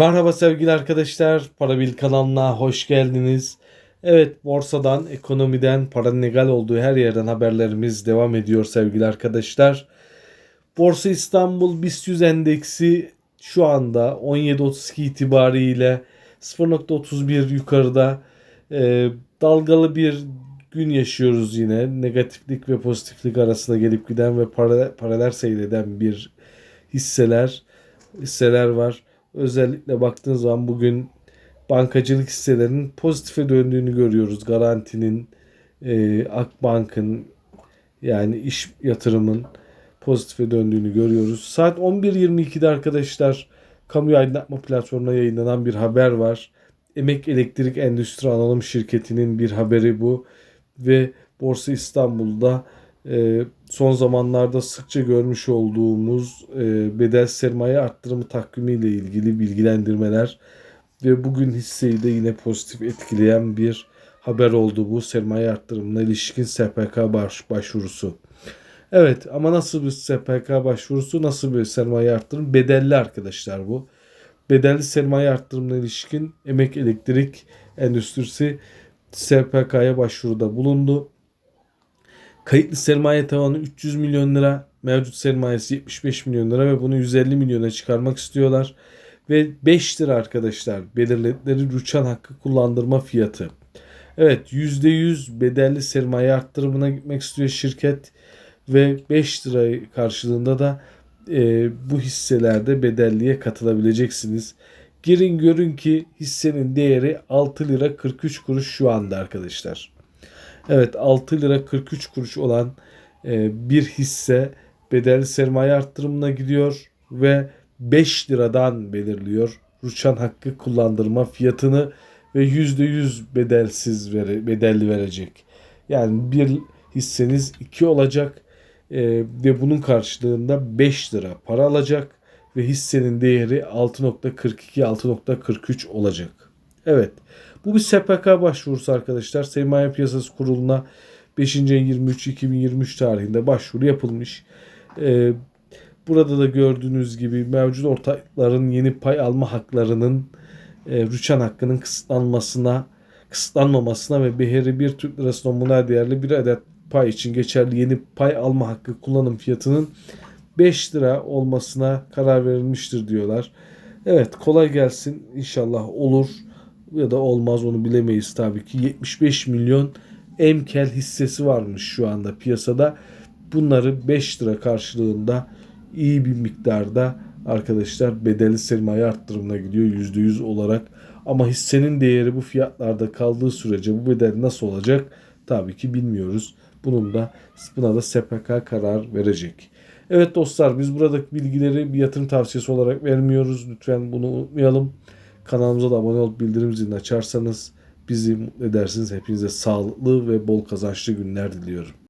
Merhaba sevgili arkadaşlar. Parabil kanalına hoş geldiniz. Evet borsadan, ekonomiden, paranın legal olduğu her yerden haberlerimiz devam ediyor sevgili arkadaşlar. Borsa İstanbul BIST 100 endeksi şu anda 17.32 itibariyle 0.31 yukarıda e, dalgalı bir gün yaşıyoruz yine. Negatiflik ve pozitiflik arasında gelip giden ve para, paralel seyreden bir hisseler hisseler var. Özellikle baktığın zaman bugün bankacılık hisselerinin pozitife döndüğünü görüyoruz. Garantinin, e, Akbank'ın yani iş yatırımın pozitife döndüğünü görüyoruz. Saat 11.22'de arkadaşlar kamu aydınlatma platformuna yayınlanan bir haber var. Emek Elektrik Endüstri Anonim Şirketi'nin bir haberi bu ve Borsa İstanbul'da e, son zamanlarda sıkça görmüş olduğumuz e, bedel sermaye arttırımı takvimiyle ilgili bilgilendirmeler ve bugün hisseyi de yine pozitif etkileyen bir haber oldu bu sermaye arttırımına ilişkin SPK baş, başvurusu. Evet ama nasıl bir SPK başvurusu nasıl bir sermaye arttırım? Bedelli arkadaşlar bu. Bedelli sermaye arttırımına ilişkin emek elektrik endüstrisi SPK'ya başvuruda bulundu. Kayıtlı sermaye tavanı 300 milyon lira, mevcut sermayesi 75 milyon lira ve bunu 150 milyona çıkarmak istiyorlar. Ve 5 lira arkadaşlar belirledikleri rüçhan hakkı kullandırma fiyatı. Evet %100 bedelli sermaye arttırımına gitmek istiyor şirket ve 5 lira karşılığında da e, bu hisselerde bedelliye katılabileceksiniz. Girin görün ki hissenin değeri 6 lira 43 kuruş şu anda arkadaşlar. Evet 6 lira 43 kuruş olan e, bir hisse bedelli sermaye arttırımına gidiyor ve 5 liradan belirliyor. Rüçhan hakkı kullandırma fiyatını ve %100 bedelsiz vere, bedelli verecek. Yani bir hisseniz 2 olacak e, ve bunun karşılığında 5 lira para alacak ve hissenin değeri 6.42 6.43 olacak. Evet. Bu bir SPK başvurusu arkadaşlar. Sermaye Piyasası Kurulu'na 5. ayın 23 2023 tarihinde başvuru yapılmış. Ee, burada da gördüğünüz gibi mevcut ortakların yeni pay alma haklarının e, rüçhan hakkının kısıtlanmasına kısıtlanmamasına ve beheri bir Türk lirası nominal değerli bir adet pay için geçerli yeni pay alma hakkı kullanım fiyatının 5 lira olmasına karar verilmiştir diyorlar. Evet kolay gelsin inşallah olur ya da olmaz onu bilemeyiz tabii ki. 75 milyon emkel hissesi varmış şu anda piyasada. Bunları 5 lira karşılığında iyi bir miktarda arkadaşlar bedeli sermaye arttırımına gidiyor %100 olarak. Ama hissenin değeri bu fiyatlarda kaldığı sürece bu bedel nasıl olacak tabii ki bilmiyoruz. Bunun da buna da SPK karar verecek. Evet dostlar biz buradaki bilgileri bir yatırım tavsiyesi olarak vermiyoruz. Lütfen bunu unutmayalım. Kanalımıza da abone olup bildirim zilini açarsanız bizi mutlu edersiniz. Hepinize sağlıklı ve bol kazançlı günler diliyorum.